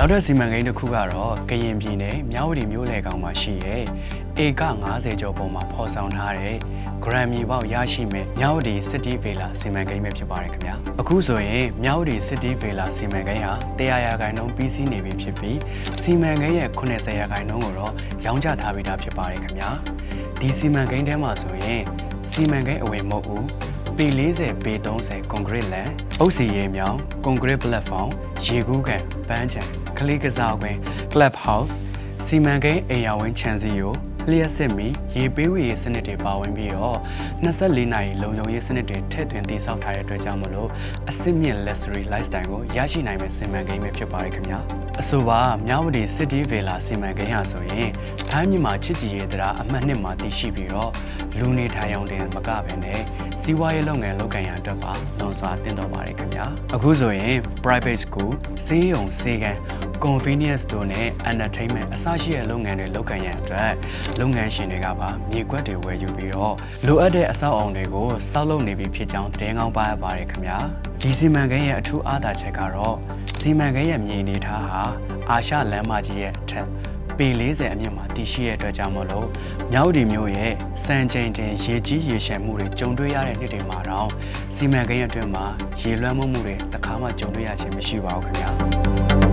နောက်ထပ်စီမံကိန်းတစ်ခုကတော့ကရင်ပြည်နယ်မြောက်ဝတီမြို့လယ်ကောင်မှာရှိရဲ့ဧက90ကျော်ပေါ်မှာဖော်ဆောင်ထားတဲ့ Grammy ပေါက်ရရှိမဲ့မြောက်ဝတီ City Villa စီမံကိန်းပဲဖြစ်ပါတယ်ခင်ဗျာအခုဆိုရင်မြောက်ဝတီ City Villa စီမံကိန်းဟာ100ရာခိုင်နှုန်းပြီးစီးနေပြီဖြစ်ပြီးစီမံကိန်းရဲ့80ရာခိုင်နှုန်းကိုတော့ရောင်းချထားပြီးသားဖြစ်ပါတယ်ခင်ဗျာဒီစီမံကိန်းထဲမှာဆိုရင်စီမံကိန်းအဝင်မဟုတ်ဘူး ပေ40ပေ30 ကွန်ကရစ်လန်အုပ်စီရေမြောင်ကွန်ကရစ်ပလက်ဖောင်းရေကူးကန်ပန်းချံကလေးကစားကွင်းကလပ်ဟောက်စ်စီမံကိန်းအိမ်ယာဝင်းခြံစည်းရိုးလျှက်စစ်မီရေပေးဝေရေးစနစ်တွေပါဝင်ပြီးတော့24နာရီလုံခြုံရေးစနစ်တွေထည့်သွင်းတည်ဆောက်ထားတဲ့အတွက်ကြောင့်မလို့အစစ်မြင့် luxury lifestyle ကိုရရှိနိုင်မယ့်စီမံကိန်းပဲဖြစ်ပါတယ်ခင်ဗျာ အဆိုပါမြဝတီ City Villa စီမံကိန်းဟာဆိုရင်ထိုင်းမြန်မာချစ်ကြည်ရေးတရားအမှတ်နှစ်မှာတည်ရှိပြီးတော့လူနေထိုင်အောင်တင်မကဘဲနဲ့စီးပွားရေးလုပ်ငန်းလုပ်ကိုင်ရန်အတွက်ပါလွန်စွာတင်တော်ပါတယ်ခင်ဗျာအခုဆိုရင် private school ဈေးရုံဈေးကန် convenience store နဲ့ entertainment အစရှိတဲ့လုပ်ငန်းတွေလုပ်ကိုင်ရန်အတွက်လုပ်ငန်းရှင်တွေကပါမြေကွက်တွေဝယ်ယူပြီးတော့လိုအပ်တဲ့အဆောက်အအုံတွေကိုစောက်လုပ်နေပြီဖြစ်ကြောင်းသတင်းကောင်းပါရပါတယ်ခင်ဗျာ ဒီစီမံကိန်းရဲ့အထူးအားသာချက်ကတော့စီမံကိန်းရဲ့မြေအနေထားဟာအာရှလမ်းမကြီးရဲ့အထက်ပေ40အမြင့်မှာတည်ရှိတဲ့အတွက်ကြောင့်မလို့မြောက်ဒီမျိုးရဲ့စံချိန်တင်ရေကြီးရေရှည်မှုတွေကြုံတွေ့ရတဲ့နှစ်တွေမှာတော့စီမံကိန်းအတွင်းမှာရေလွှမ်းမိုးမှုတွေတစ်ခါမှကြုံတွေ့ရခြင်းမရှိပါဘူးခင်ဗျာ